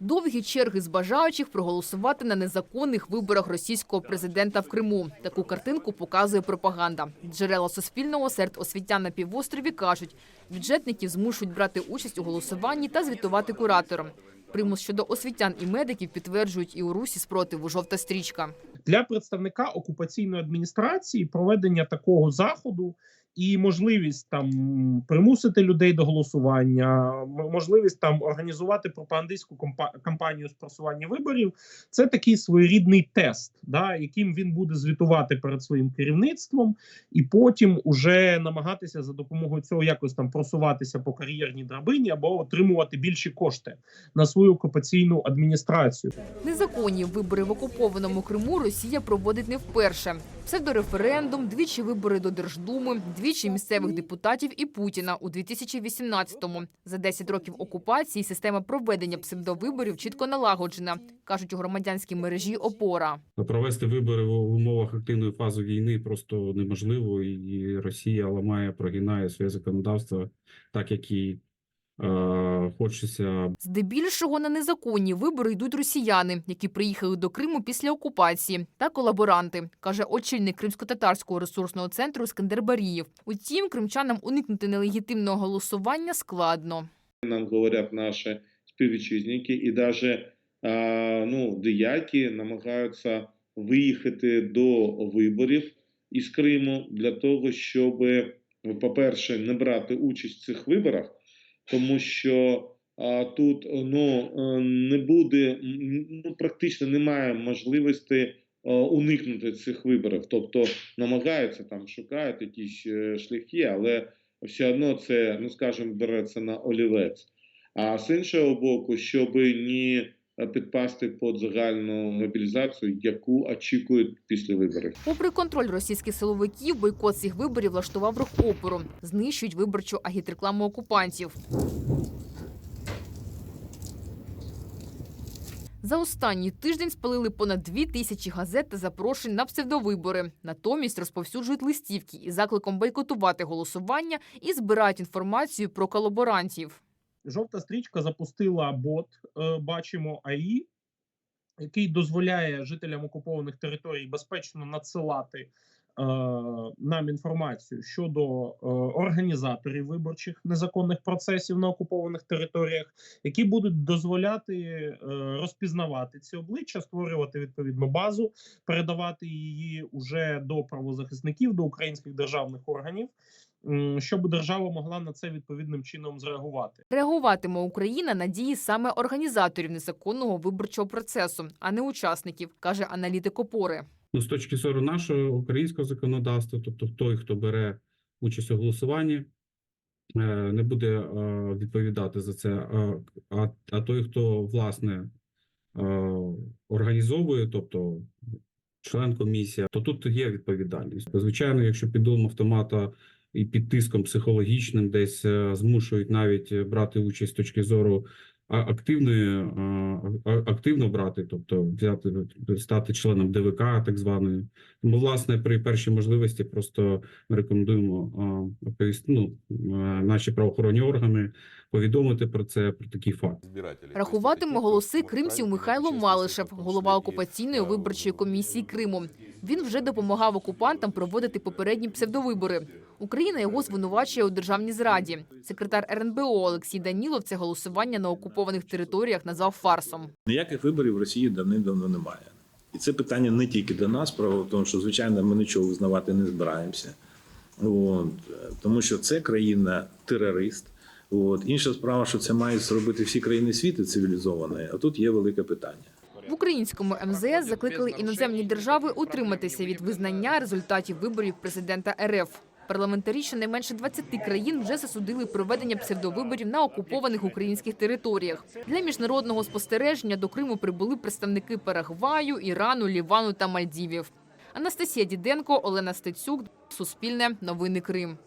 Довгі черги з бажаючих проголосувати на незаконних виборах російського президента в Криму. Таку картинку показує пропаганда. Джерела суспільного серед освітян на півострові кажуть, бюджетників змушують брати участь у голосуванні та звітувати кураторам. Примус щодо освітян і медиків підтверджують і у русі спротиву жовта стрічка. для представника окупаційної адміністрації проведення такого заходу і можливість там примусити людей до голосування, можливість там організувати пропагандистську кампанію з просування виборів. Це такий своєрідний тест, да, яким він буде звітувати перед своїм керівництвом, і потім уже намагатися за допомогою цього якось там просуватися по кар'єрній драбині або отримувати більші кошти на свою окупаційну адміністрацію. Незаконні вибори в окупованому Криму Росія проводить не вперше. Псевдореферендум, двічі вибори до Держдуми, двічі місцевих депутатів і Путіна у 2018-му. За 10 років окупації система проведення псевдовиборів чітко налагоджена, кажуть у громадянській мережі ОПОРА. Провести вибори в умовах активної фази війни просто неможливо, і Росія ламає, прогинає своє законодавство, так як і хочеться Здебільшого на незаконні вибори йдуть росіяни, які приїхали до Криму після окупації, та колаборанти, каже очільник кримсько-татарського ресурсного центру Скандербарієв. Утім, кримчанам уникнути нелегітимного голосування складно. нам говорять наші співвітчизники, і навіть ну, деякі намагаються виїхати до виборів із Криму для того, щоб, по-перше, не брати участь в цих виборах, тому що а, тут ну, е, не буде, ну, практично немає можливості а, уникнути цих виборів. Тобто намагаються там шукають якісь е, шляхи, але все одно це, ну скажімо, береться на олівець. А з іншого боку, щоб не підпасти під загальну мобілізацію, яку очікують після виборів. Попри контроль російських силовиків, бойкот цих виборів влаштував рух опору. Знищують виборчу агітрекламу окупантів. За останній тиждень спалили понад дві тисячі газет та запрошень на псевдовибори. Натомість розповсюджують листівки із закликом бойкотувати голосування і збирають інформацію про колаборантів. Жовта стрічка запустила бот, е, бачимо АІ, який дозволяє жителям окупованих територій безпечно надсилати е, нам інформацію щодо е, організаторів виборчих незаконних процесів на окупованих територіях, які будуть дозволяти розпізнавати ці обличчя, створювати відповідну базу, передавати її уже до правозахисників, до українських державних органів. Щоб держава могла на це відповідним чином зреагувати. Реагуватиме Україна на дії саме організаторів незаконного виборчого процесу, а не учасників, каже аналітик опори. ну, з точки зору нашого українського законодавства, тобто той, хто бере участь у голосуванні, е, не буде е, відповідати за це. А, а, а той, хто власне е, організовує, тобто член комісії, то тут є відповідальність. Звичайно, якщо під дулом автомата і під тиском психологічним десь е, змушують навіть е, брати участь з точки зору активної е, активно брати, тобто взяти стати членом ДВК, так званої. Тому, власне, при першій можливості просто ми рекомендуємо ну, е, наші правоохоронні органи повідомити про це про такий факт. Рахуватиме голоси кримців Михайло Малишев, голова окупаційної виборчої комісії Криму. Він вже допомагав окупантам проводити попередні псевдовибори. Україна його звинувачує у державній зраді. Секретар РНБО Олексій Данілов це голосування на окупованих територіях назвав фарсом. Ніяких виборів в Росії давним-давно немає. І це питання не тільки до нас, справа в тому, що звичайно ми нічого визнавати не збираємося. От, тому що це країна терорист. От. Інша справа, що це мають зробити всі країни світу цивілізовані, а тут є велике питання. В українському МЗС закликали іноземні держави утриматися від визнання результатів виборів президента РФ. Парламентарі щонайменше 20 країн вже засудили проведення псевдовиборів на окупованих українських територіях. Для міжнародного спостереження до Криму прибули представники Парагваю, Ірану, Лівану та Мальдівів. Анастасія Діденко, Олена Стецюк, Суспільне, Новини Крим.